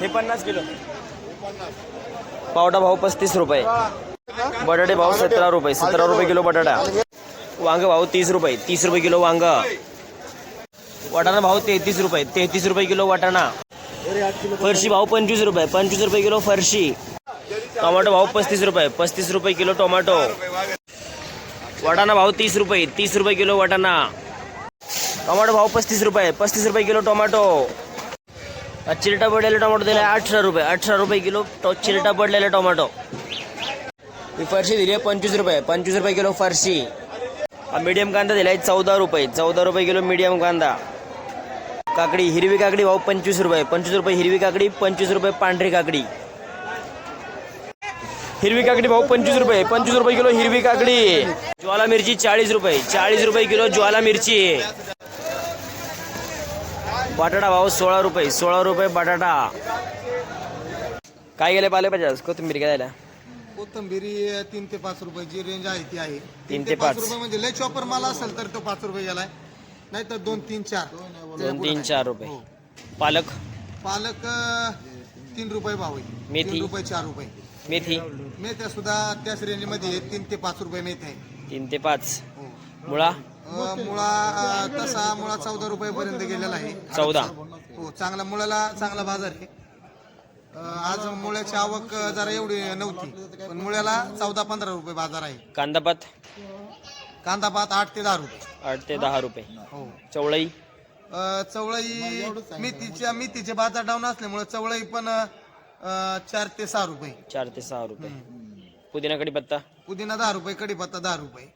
हे पन्नास किलो. पावटा भाव पस्तीस रुपये. बटाटे भाव सतरा रुपये सतरा रुपये किलो बटाटा. वांग भाव तीस रुपये तीस रुपये किलो वांग. वाटाणा भाव तेहतीस रुपये तेहतीस रुपये किलो वाटाणा. फरशी भाव पंचवीस रुपये पंचवीस रुपये किलो फरशी. टोमॅटो भाव पस्तीस रुपये पस्तीस रुपये किलो टोमॅटो. वाटाणा भाव तीस रुपये तीस रुपये किलो वाटाणा. टोमॅटो भाव पस्तीस रुपये पस्तीस रुपये किलो टोमॅटो. आज चिरटा पडलेला टोमॅटो दिला आहे अठरा रुपये. अठरा रुपये किलो टो चिरटा पडलेला टोमॅटो. ही फरशी दिली आहे पंचवीस रुपये. पंचवीस रुपये किलो फरशी. हा मीडियम कांदा दिला आहे चौदा रुपये. चौदा रुपये किलो मीडियम कांदा. काकडी हिरवी काकडी भाऊ पंचवीस रुपये. पंचवीस रुपये हिरवी काकडी पंचवीस रुपये पांढरी काकडी. हिरवी काकडी भाऊ पंचवीस रुपये. पंचवीस रुपये किलो हिरवी काकडी. ज्वाला मिरची चाळीस रुपये. चाळीस रुपये किलो ज्वाला मिरची. बटाटा भाव सोळा रुपये सोळा रुपये बटाटा काय गेले पाले पाहिजे आज? कोथिंबीर काय झाल्या? कोथंबिरी तीन ते पाच रुपये जी रेंज आहे ती आहे. तीन ते पाच. रुपये म्हणजे लय चॉपर माल असेल तर तो पाच रुपये गेलाय. नाही तर दोन तीन चार. दोन तीन चार रुपये. पालक? पालक अं, तीन रुपये भाव आहे. मेथी. तीन रुपये चार रुपये. मेथी. मेथ्या सुद्धा त्याच रेंजमध्ये आहे. तीन ते पाच रुपये मेथ्या आहे. तीन ते पाच. हो. मुळा? मुळा तसा मुळा चौदा रुपये पर्यंत गेलेला आहे. चौदा? हो चांगला मुळाला चांगला बाजार आहे. आज मुळ्याची आवक जरा एवढी नव्हती पण मुळ्याला चौदा पंधरा रुपये बाजार आहे. कांदापात? कांदा पात आठ ते दहा रुपये. आठ ते दहा रुपये. हो. चवळई? चवळई मेथीच्या मेथीचे बाजार डाऊन असल्यामुळे चवळई पण चार ते सहा रुपये. चार ते सहा रुपये. पुदिना कढीपत्ता? पुदिना दहा रुपये कढीपत्ता दहा रुपये.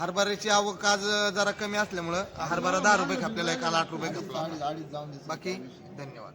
हरभऱ्याची आवक आज जरा कमी असल्यामुळं हरभरा दहा रुपये खापलेला आहे काल आठ रुपये खापला बाकी धन्यवाद.